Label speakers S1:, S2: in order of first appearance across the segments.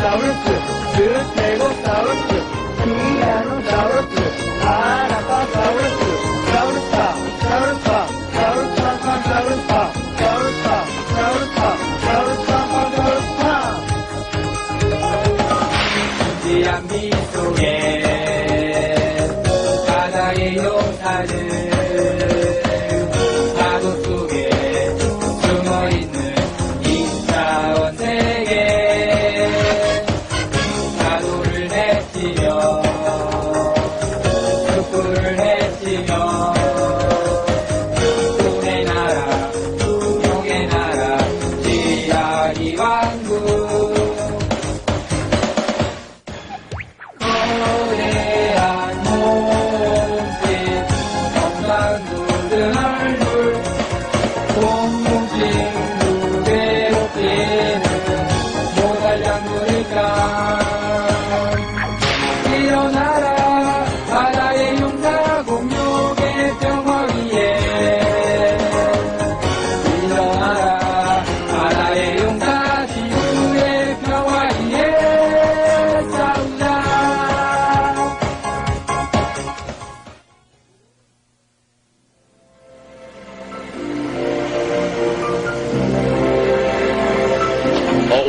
S1: I'm sour,
S2: sour,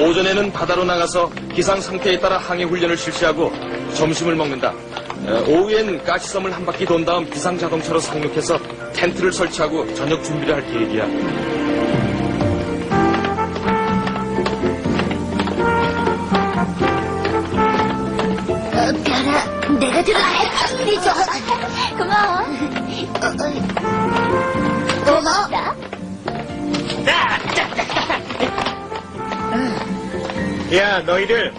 S2: 오전에는 바다로 나가서 기상 상태에 따라 항해 훈련을 실시하고 점심을 먹는다. 어, 오후엔 가시섬을 한 바퀴 돈 다음 기상 자동차로 상륙해서 텐트를 설치하고 저녁 준비를 할 계획이야.
S3: 어, 내가 들어가. 우리 저. 고마워. 고마워.
S4: 야, 너희들.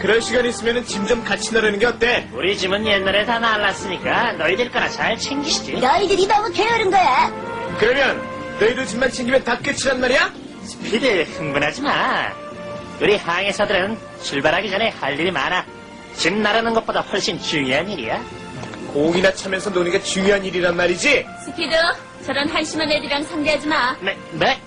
S4: 그럴 시간 있으면 짐 좀 같이 나르는 게 어때?
S5: 우리 집은 옛날에 다 날랐으니까 너희들 거나 잘 챙기시지.
S3: 너희들이 너무 게으른 거야.
S4: 그러면 너희들 짐만 챙기면 다 끝이란 말이야?
S5: 스피드 흥분하지 마. 우리 항해사들은 출발하기 전에 할 일이 많아. 짐 나르는 것보다 훨씬 중요한 일이야.
S4: 공이나 차면서 노는 게 중요한 일이란 말이지?
S6: 스피드, 저런 한심한 애들이랑 상대하지 마.
S5: 네, 네.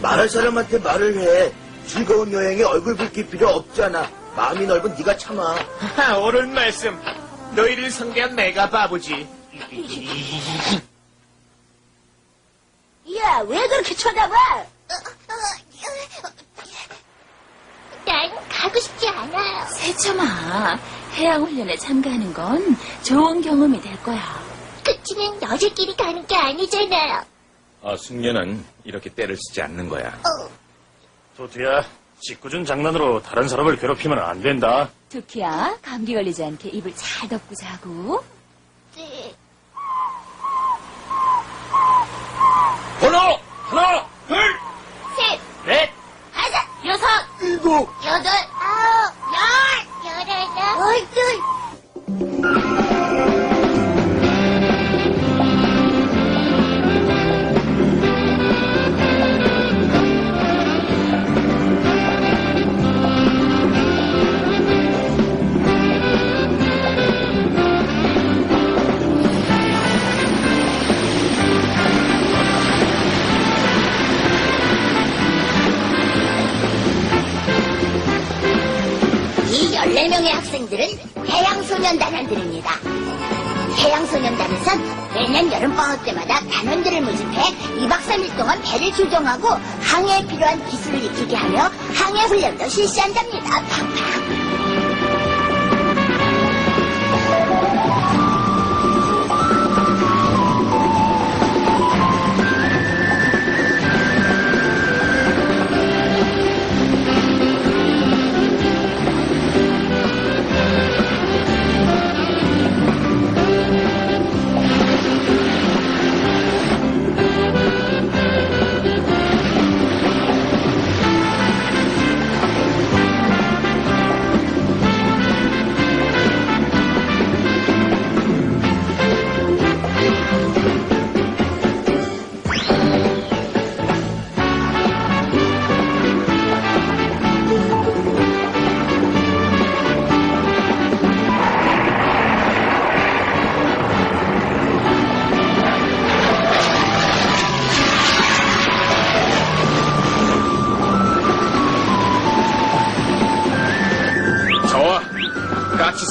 S7: 말할 사람한테 말을 해. 즐거운 여행에 얼굴 붉힐 필요 없잖아. 마음이 넓은 네가 참아.
S4: 하하, 옳은 말씀. 너희를 상대한 내가 바보지.
S3: 야, 왜 그렇게 쳐다봐? 난 가고 싶지 않아요.
S6: 세참아, 해양 훈련에 참가하는 건 좋은 경험이 될 거야.
S3: 그치만 너희끼리 가는 게 아니잖아요.
S2: 아, 숙녀는 이렇게 때를 쓰지 않는 거야.
S3: 어,
S5: 도트야, 짓궂은 장난으로 다른 사람을 괴롭히면 안 된다.
S6: 투키야, 감기 걸리지 않게 입을 잘 덮고 자고.
S3: 네.
S2: 번호! 하나, 둘!
S3: 셋,
S5: 넷,
S3: 다섯,
S6: 여섯!
S7: 일곱,
S3: 여덟, 아홉, 열, 열하나, 열둘. 배를 조종하고 항해에 필요한 기술을 익히게 하며 항해 훈련도 실시한답니다. 팍팍.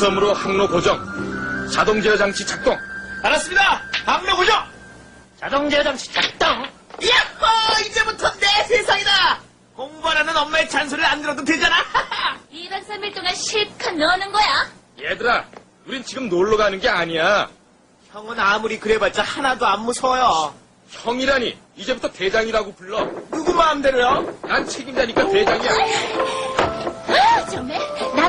S8: 가치섬으로 항로 고정, 자동 제어 장치 작동.
S4: 알았습니다. 항로 고정.
S5: 자동 제어 장치 작동.
S4: 야호! 이제부터 내 세상이다. 공부하라는 엄마의 잔소리를 안 들어도 되잖아.
S6: 2박 3일 동안 실컷 노는 거야.
S8: 얘들아, 우린 지금 놀러 가는 게 아니야.
S4: 형은 아무리 그래봤자 하나도 안 무서워요.
S8: 형이라니, 이제부터 대장이라고 불러.
S4: 누구 마음대로요?
S8: 난 책임자니까 대장이야.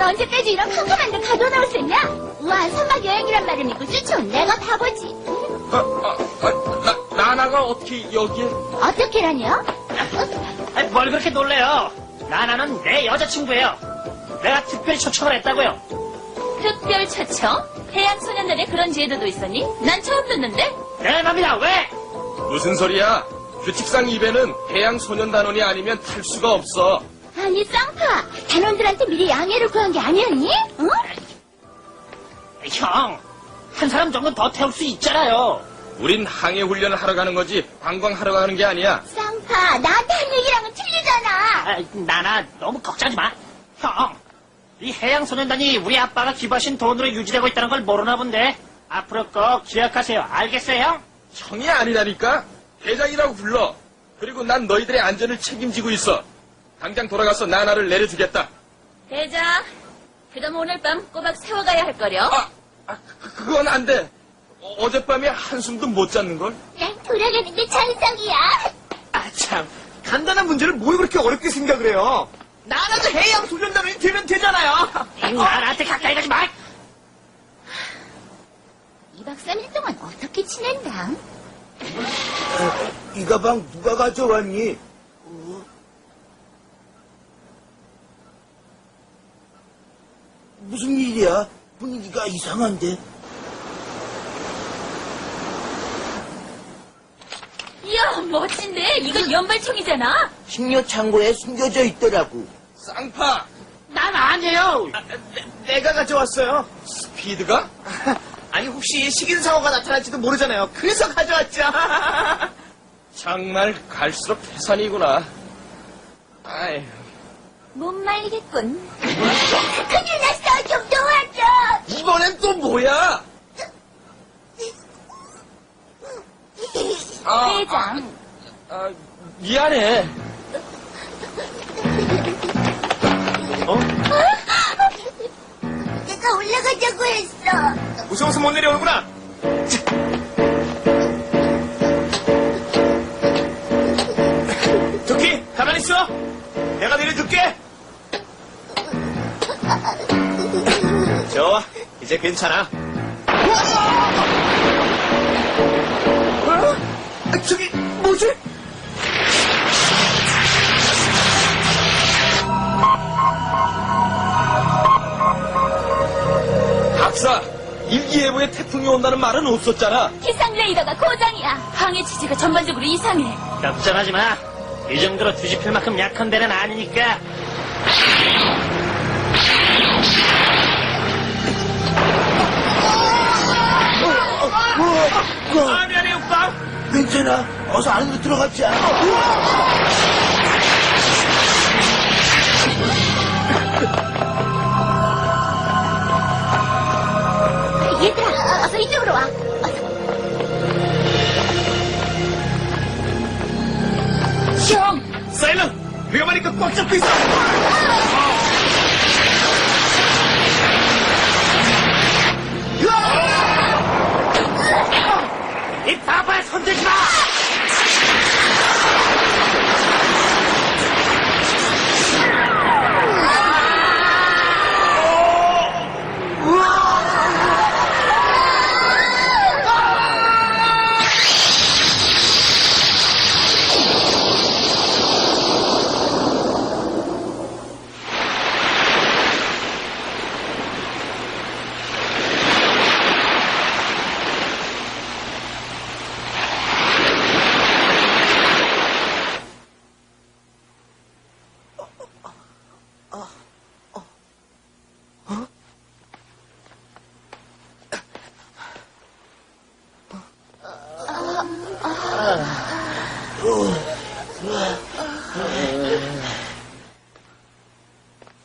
S3: 언제까지 이런 캄캄한데 가둬 놓을 수 있냐? 우와, 선박 여행이란 말을 믿고 쫓아온 내가 바보지.
S8: 아, 아, 아, 나, 나나가 어떻게 여기에?
S3: 어떻게라뇨?
S5: 아니, 뭘 그렇게 놀래요? 나나는 내 여자친구예요. 내가 특별히 초청을 했다고요.
S6: 특별 초청? 해양 소년단에 그런 제도도 있었니? 난 처음 듣는데?
S5: 내 맘이다, 왜?
S8: 무슨 소리야? 규칙상 입에는 해양 소년단원이 아니면 탈 수가 없어.
S3: 아니, 쌍파. 단원들한테 미리 양해를 구한 게 아니었니? 응?
S5: 형, 한 사람 정도 더 태울 수 있잖아요.
S8: 우린 항해 훈련을 하러 가는 거지 관광하러 가는 게 아니야.
S3: 쌍파, 나한테 한 얘기랑은 틀리잖아.
S5: 아, 나나 너무 걱정하지 마. 형, 이 해양소년단이 우리 아빠가 기부하신 돈으로 유지되고 있다는 걸 모르나 본데 앞으로 꼭 기억하세요. 알겠어요, 형?
S8: 형이 아니라니까? 대장이라고 불러. 그리고 난 너희들의 안전을 책임지고 있어. 당장 돌아가서 나나를 내려주겠다.
S6: 대장, 그럼 오늘 밤 꼬박 세워가야 할 거려.
S8: 아, 아 그, 그건 안 돼. 어, 젯밤에 한숨도 못 잤는걸?
S3: 난 돌아가는 게 찬성이야.
S4: 아, 참. 간단한 문제를 뭘 그렇게 어렵게 생각을 해요? 나라도 해양 소년단원이 되면 되잖아요.
S5: 나한테 가까이 가지 마.
S3: 2박 3일 동안 어떻게 지낸다?
S7: 이 가방 누가 가져왔니? 무슨 일이야? 분위기가 이상한데.
S6: 이야, 멋진데? 이건 연발총이잖아?
S7: 식료 창고에 숨겨져 있더라고.
S8: 쌍파!
S5: 난 아니에요.
S4: 내가 가져왔어요.
S8: 스피드가?
S4: 아니, 혹시 식인사고가 나타날지도 모르잖아요. 그래서 가져왔죠.
S8: 정말 갈수록 태산이구나. 아이,
S3: 못 말리겠군. 큰일 났어. 좀 도와줘.
S8: 이번엔 또 뭐야? 아. 아, 아, 미안해.
S3: 내가 올라가자고 했어.
S4: 무서워서 못 내려오는구나. 토 이제 괜찮아. 어? 아, 저기, 뭐지?
S8: 박사, 일기예보에 태풍이 온다는 말은 없었잖아.
S6: 기상 레이더가 고장이야. 항해 체제가 전반적으로 이상해.
S5: 걱정하지 마. 이 정도로 뒤집힐 만큼 약한 데는 아니니까.
S4: 아, 미안해, 오빠.
S7: 괜찮아. 어서 안으로 들어가자.
S3: 얘들아, 어서 이쪽으로 와.
S6: 형!
S4: 사일런, 위험하니까 꽉 잡고 있어.
S5: 바보야, 손대지 마!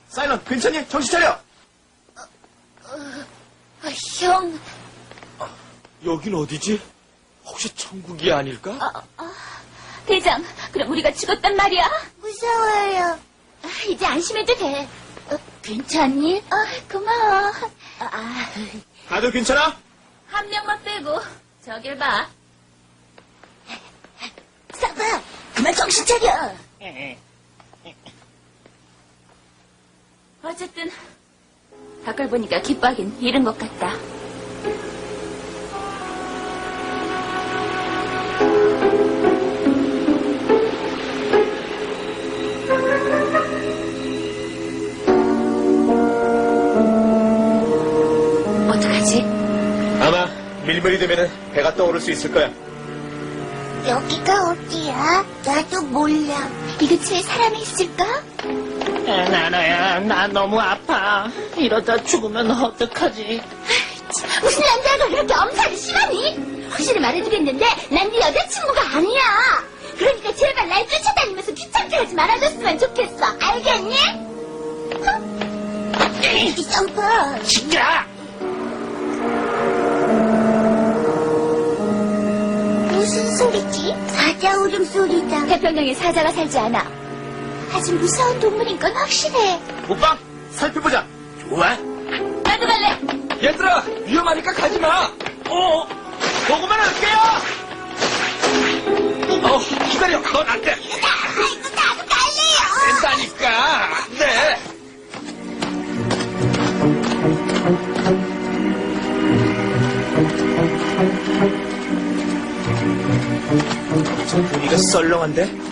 S4: 사일런, 괜찮니? 정신 차려.
S6: 형,
S8: 여긴 어디지? 혹시 천국이 아닐까?
S6: 대장, 그럼 우리가 죽었단 말이야?
S3: 무서워요.
S6: 아, 이제 안심해도 돼. 어, 괜찮니? 아, 고마워. 아,
S4: 다들 괜찮아?
S6: 한 명만 빼고 저길 봐.
S3: 사바, 그만 정신 차려.
S6: 어쨌든 밖을 보니까 기뻐하긴 이른 것 같다. 어떡하지?
S4: 아마 밀물이 되면은 배가 떠오를 수 있을 거야.
S3: 여기가 어디야? 나도 몰라. 이 근처에 사람이 있을까?
S5: 나나야, 나 너무 아파. 이러다 죽으면 어떡하지?
S3: 무슨 남자가 그렇게 엄살이 심하니? 확실히 말해주겠는데 난 네 여자친구가 아니야. 그러니까 제발 날 쫓아다니면서 귀찮게 하지 말아줬으면 좋겠어. 알겠니? 이 점퍼.
S5: 진짜!
S3: 무슨 소리지? 사자 울음소리다.
S6: 태평양에 사자가 살지 않아.
S3: 아주 무서운 동물인 건 확실해.
S4: 오빠, 살펴보자. 좋아.
S6: 나도 갈래.
S8: 얘들아, 위험하니까 가지 마!
S4: 어, 보고만 할게요.
S8: 어, 기다려, 넌안 돼!
S3: 아이고 나도 갈래요.
S8: 된다니까! 안 돼!
S4: 분위기가 썰렁한데?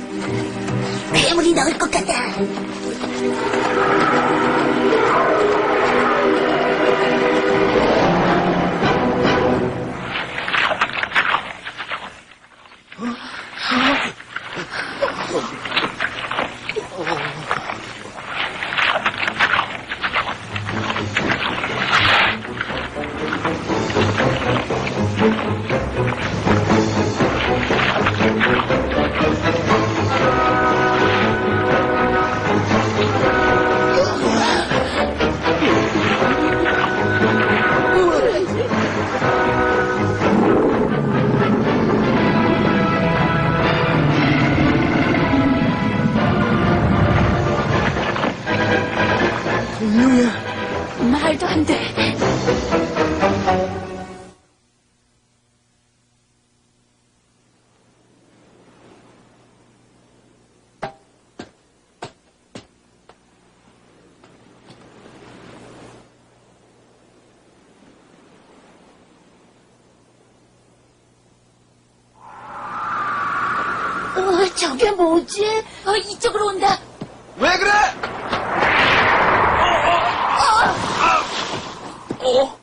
S3: 괴물 저게 뭐지?
S6: 어, 이쪽으로 온다.
S8: 왜 그래?
S3: 저게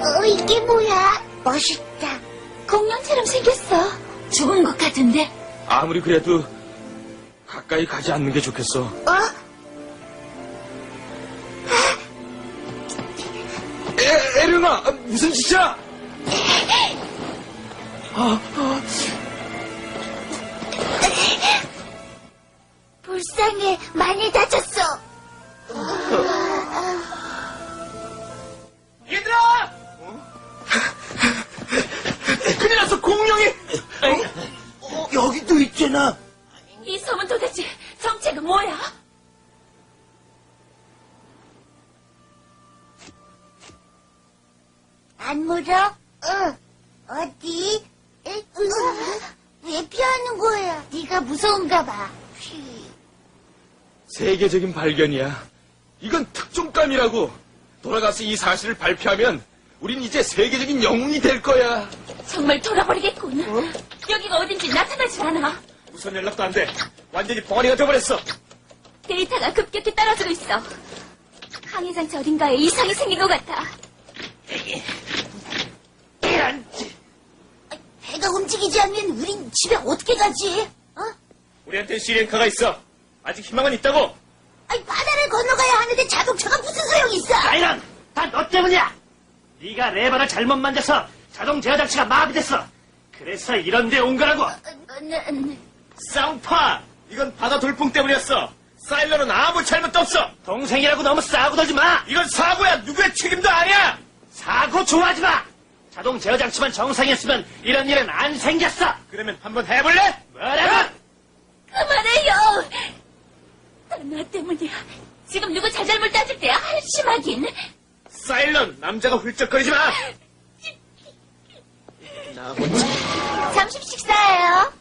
S8: 어,
S3: 이게 뭐야? 멋있다.
S6: 공룡처럼 생겼어. 좋은 것 같은데.
S8: 아무리 그래도 가까이 가지 않는 게 좋겠어.
S3: 어?
S8: 에, 에르나, 무슨 짓이야?
S3: 불쌍해. 많이 다쳤어.
S7: 있잖아.
S6: 이 섬은 도대체 정체가 뭐야?
S3: 안 물어? 응. 어디? 에, 으, 왜 피하는 거야? 네가 무서운가 봐. 휘.
S8: 세계적인 발견이야. 이건 특종감이라고. 돌아가서 이 사실을 발표하면 우린 이제 세계적인 영웅이 될 거야.
S6: 정말 돌아버리겠군. 여기가 어딘지 나타나질 않아.
S4: 우선 연락도 안 돼. 완전히 벙어리가 돼버렸어.
S6: 데이터가 급격히 떨어지고 있어. 항해장치 어딘가에 이상이 생긴 것 같아.
S5: 이런,
S3: 않으면 우린 집에 어떻게 가지? 어?
S4: 우리한테 시리엔카가 있어. 아직 희망은 있다고.
S3: 아니, 바다를 건너가야 하는데 자동차가 무슨 소용이 있어?
S5: 아이런, 다 너 때문이야. 네가 레버를 잘못 만져서 자동 제어 장치가 마비됐어. 그래서 이런 데 온 거라고.
S3: 어, 네, 네.
S4: 쌍파! 이건 바다 돌풍 때문이었어. 사일러는 아무 잘못도 없어.
S5: 동생이라고 너무 싸우고 들지 마.
S4: 이건 사고야. 누구의 책임도 아니야.
S5: 사고 좋아하지 마. 자동 제어 장치만 정상이었으면 이런 일은 안 생겼어.
S4: 그러면 한번 해볼래?
S5: 뭐라고?
S6: 그만해요. 다나 때문이야. 지금 누구 잘잘못 따질 때야 한심하긴.
S4: 사일런, 남자가 훌쩍거리지 마. 나 혼자.
S6: 점심 식사예요.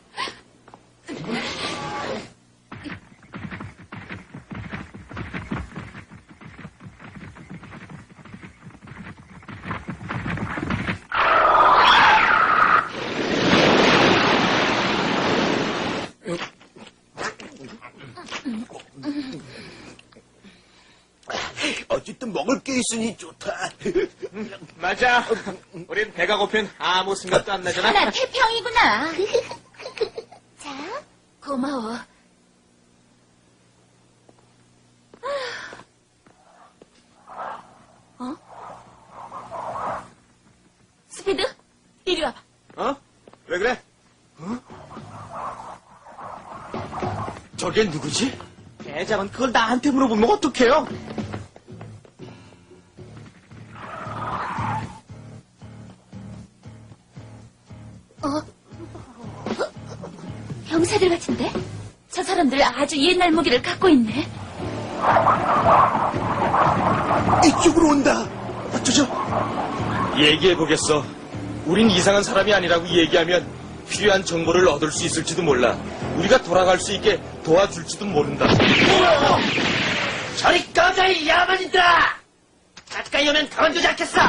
S7: 어쨌든 먹을 게 있으니 좋다.
S4: 맞아. 우린 배가 고픈 아무 생각도 안 나잖아.
S6: 난 태평이구나. 자, 고마워. 어? 스피드, 이리 와봐.
S4: 어? 왜 그래?
S8: 저게 누구지?
S4: 대장은 그걸 나한테 물어보면 어떡해요?
S6: 아주 옛날 무기를 갖고 있네.
S7: 이쪽으로 온다. 어쩌죠?
S8: 얘기해보겠어. 우린 이상한 사람이 아니라고 얘기하면 필요한 정보를 얻을 수 있을지도 몰라. 우리가 돌아갈 수 있게 도와줄지도 모른다.
S5: 저리 꺼져 이 야만이들아. 가까이 오면 가만두지 않겠어.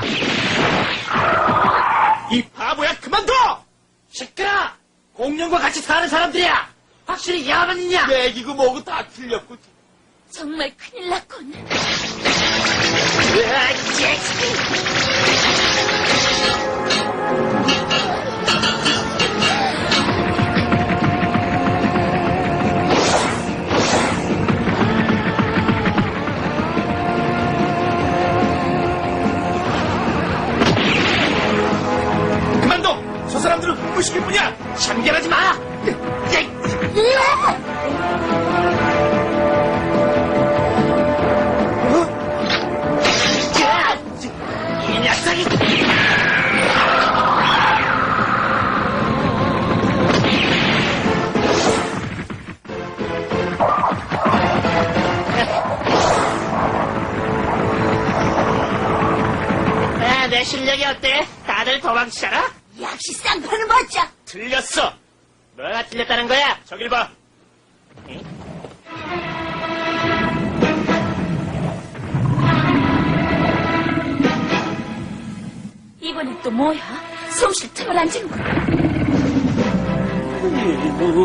S4: 이 바보야, 그만둬!
S5: 시끄러. 공룡과 같이 사는 사람들이야. 확실히 야만이냐?
S8: 애기고 뭐고 다 틀렸고.
S6: 정말 큰일 났군.
S5: 으아, 잭.
S4: 그만둬! 저 사람들은 흥분시킬 뿐이야!
S5: 참견하지 마.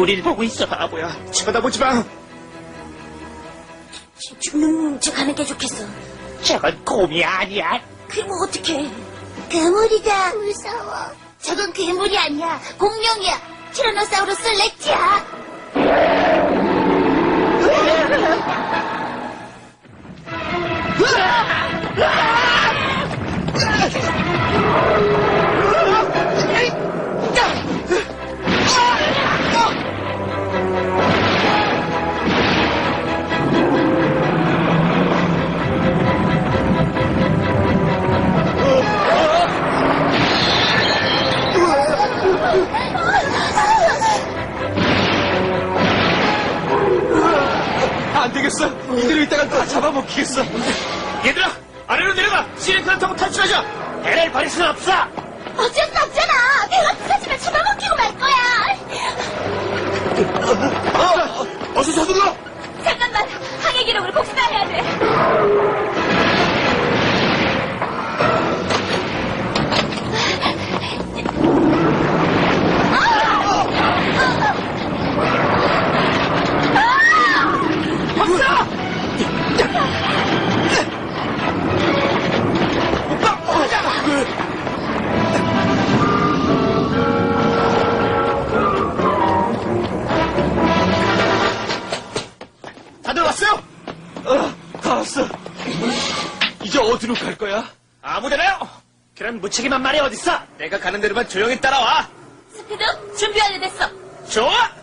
S5: 우릴 보고 있어.
S4: 바보야, 쳐다보지 마!
S3: 죽는 척 하는 게 좋겠어.
S5: 저건 곰이 아니야.
S3: 그럼 어떡해. 괴물이다. 무서워. 저건 괴물이 아니야. 공룡이야. 티라노사우루스 렉티야.
S8: 안 다 잡아먹히겠어.
S4: 얘들아! 아래로 내려가! 시리카를 타고 탈출하자!
S5: 배를 버릴 순 없어. 그런 무책임한 말이 어딨어?
S4: 내가 가는 대로만 조용히 따라와.
S6: 스피드 준비 완료됐어.
S4: 좋아.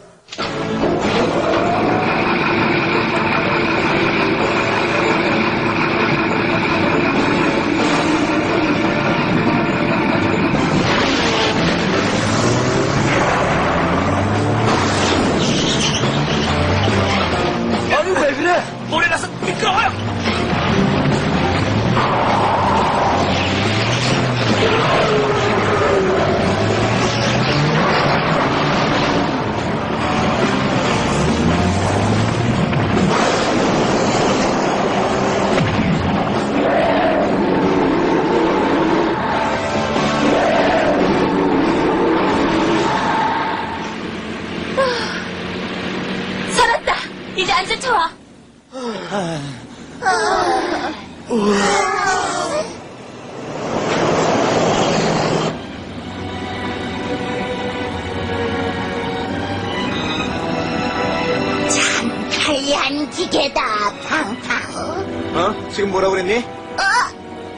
S3: 기계다, 팡팡.
S4: 어? 지금 뭐라 그랬니?
S3: 어?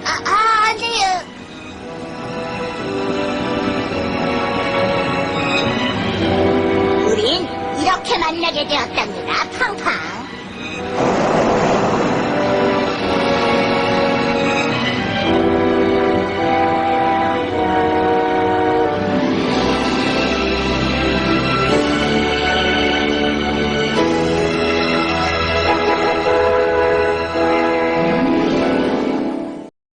S3: 아, 아, 아니요. 우린 이렇게 만나게 되었답니다.